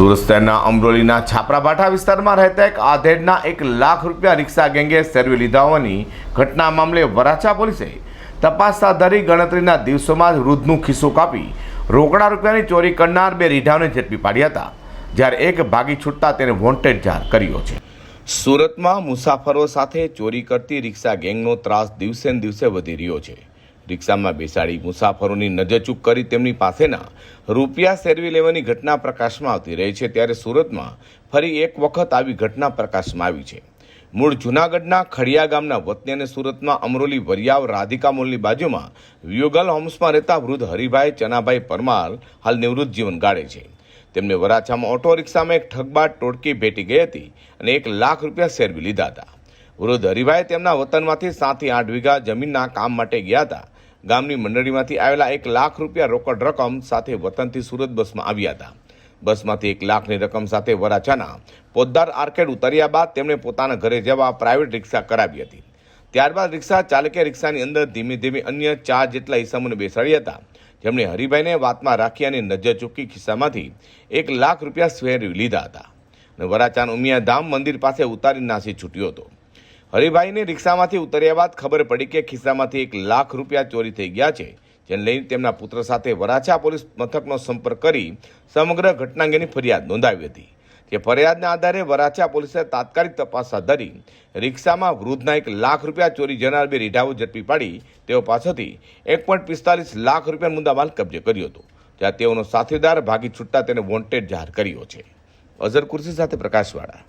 સુરત શહેરના અમરોલીના છાપરાભાઠા વિસ્તારમાં રહેતા એક આધેડના એક લાખ રૂપિયા રિક્ષા ગેંગે સેરવી લીધા હોવાની ઘટના મામલે વરાછા પોલીસે તપાસ હાથ ધરી ગણતરીના દિવસોમાં જ વૃદ્ધનું ખિસ્સું કાપી રોકડા રૂપિયાની ચોરી કરનાર બે રીઢાઓને ઝડપી પાડ્યા હતા, જ્યારે એક ભાગી છૂટતા તેને વોન્ટેડ જાહેર કર્યો છે. સુરતમાં મુસાફરો સાથે ચોરી કરતી રિક્ષા ગેંગનો ત્રાસ દિવસે દિવસે વધી રહ્યો છે. રિક્ષામાં બેસાડી મુસાફરોની નજરચૂક કરી તેમની પાસેના રૂપિયા સેરવી લેવાની ઘટના પ્રકાશમાં આવતી રહી છે. ત્યારે સુરતમાં ફરી એક વખત આવી ઘટના પ્રકાશમાં આવી છે. મૂળ જૂનાગઢના ખડિયા ગામના વતની અને સુરતમાં અમરોલી વરિયાવ રાધિકા મોલની બાજુમાં વ્યુગલ હોમ્સમાં રહેતા વૃદ્ધ હરિભાઈ ચનાભાઈ પરમાર હાલ નિવૃત્ત જીવન ગાળે છે. તેમને વરાછામાં ઓટો રિક્ષામાં એક ઠગબાટ ટોળકી ભેટી ગઈ હતી અને એક લાખ રૂપિયા સેરવી લીધા હતા. વૃદ્ધ હરિભાઈ તેમના વતનમાંથી સાતથી આઠ વીઘા જમીનના કામ માટે ગયા હતા. ગામની મંડળીમાંથી આવેલા એક લાખ રૂપિયા રોકડ રકમ સાથે વતનથી સુરત બસમાં આવ્યા હતા. બસમાંથી એક લાખની રકમ સાથે વરાછાના પોદ્દાર આર્કેડ ઉતર્યા બાદ તેમણે પોતાના ઘરે જવા પ્રાઇવેટ રિક્ષા કરાવી હતી. ત્યારબાદ રિક્ષા ચાલકે રિક્ષાની અંદર ધીમે ધીમે અન્ય ચાર જેટલા ઈસમોને બેસાડ્યા હતા. જેમણે હરિભાઈને વાતમાં રાખી અને નજર ચૂકી ખિસ્સામાંથી એક લાખ રૂપિયા સ્વેરવી લીધા હતા. અને વરાચાન ઉમિયા ધામ મંદિર પાસે ઉતારી નાસી છૂટ્યો હતો. હરિભાઈને રિક્ષામાંથી ઉતર્યા બાદ ખબર પડી કે ખિસ્સામાંથી એક લાખ રૂપિયા ચોરી થઈ ગયા છે, જેને લઈને તેમના પુત્ર સાથે વરાછા પોલીસ મથકનો સંપર્ક કરી સમગ્ર ઘટના અંગેની ફરિયાદ નોંધાવી હતી. જે ફરિયાદના આધારે વરાછા પોલીસે તાત્કાલિક તપાસ હાથ ધરી રિક્ષામાં વૃદ્ધના એક લાખ રૂપિયા ચોરી જનાર બે રીઢાઓ ઝડપી પાડી, તેઓ પાસેથી એક પોઈન્ટ પિસ્તાલીસ લાખ રૂપિયા મુદ્દામાલ કબજે કર્યો હતો, જ્યાં તેઓનો સાથીદાર ભાગી છૂટતા તેને વોન્ટેડ જાહેર કર્યો છે. અઝર કુર્સી સાથે પ્રકાશવાળા.